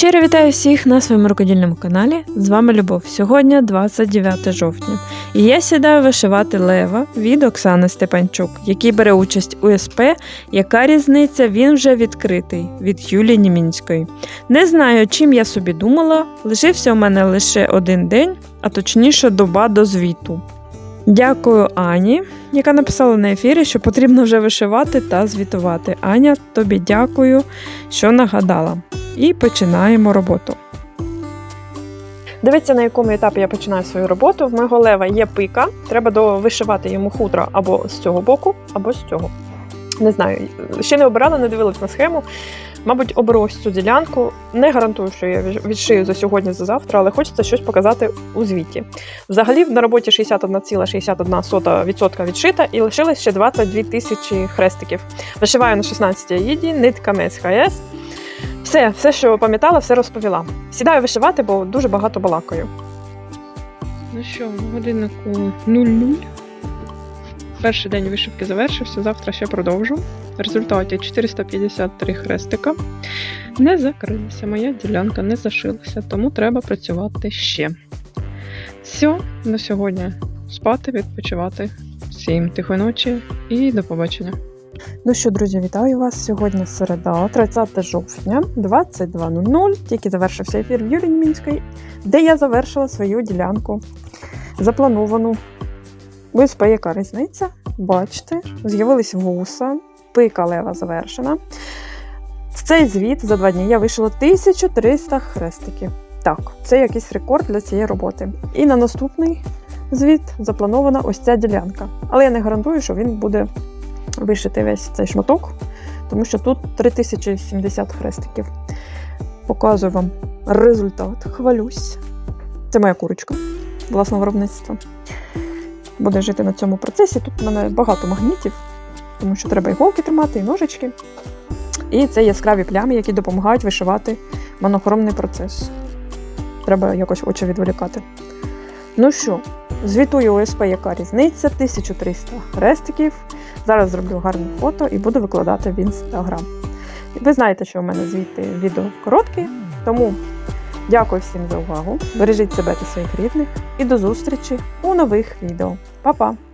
Щиро вітаю всіх на своєму рукодільному каналі. З вами Любов. Сьогодні 29 жовтня. І я сідаю вишивати лева від Оксани Степанчук, який бере участь у СП. Яка різниця? Він вже відкритий від Юлії Німінської. Не знаю, чим я собі думала. Лишився у мене лише один день, а точніше доба до звіту. Дякую Ані, яка написала на ефірі, що потрібно вже вишивати та звітувати. Аня, тобі дякую, що нагадала. І починаємо роботу. Дивіться, на якому етапі я починаю свою роботу. В мого лева є пика. Треба довишивати йому хутро або з цього боку, або з цього. Не знаю, ще не обирала, не дивилась на схему. Мабуть, оберу ось цю ділянку. Не гарантую, що я відшию за сьогодні, за завтра, але хочеться щось показати у звіті. Взагалі на роботі 61,61% відшита і лишилось ще 22 тисячі хрестиків. Вишиваю на 16 аїді, нитками СХС. Все, все, що пам'ятала, все розповіла. Сідаю вишивати, бо дуже багато балакаю. Ну що, годиннику 00. Перший день вишивки завершився, завтра ще продовжу. В результаті 453 хрестика. Не закрилася, моя ділянка не зашилася, тому треба працювати ще. Все, на сьогодні спати, відпочивати. Всім тихої ночі і до побачення. Ну що, друзі, вітаю вас. Сьогодні середа, 30 жовтня, 22.00. Тільки завершився ефір в Юлії Мінської, де я завершила свою ділянку заплановану. УСП яка різниця? Бачите, з'явились вуса, пика лева завершена. В цей звіт за два дні я вишила 1300 хрестиків. Так, це якийсь рекорд для цієї роботи. І на наступний звіт запланована ось ця ділянка. Але я не гарантую, що він буде вишити весь цей шматок, тому що тут 3070 хрестиків. Показую вам результат. Хвалюсь. Це моя курочка власного виробництва. Буде жити на цьому процесі. Тут в мене багато магнітів, тому що треба іголки тримати, і ножички. І це яскраві плями, які допомагають вишивати монохромний процес. Треба якось очі відволікати. Ну що, звітую ОСП, яка різниця, 1300 хрестиків. Зараз зроблю гарне фото і буду викладати в інстаграм. Ви знаєте, що у мене звідти відео короткі, тому дякую всім за увагу. Бережіть себе та своїх рідних і до зустрічі у нових відео. Па-па!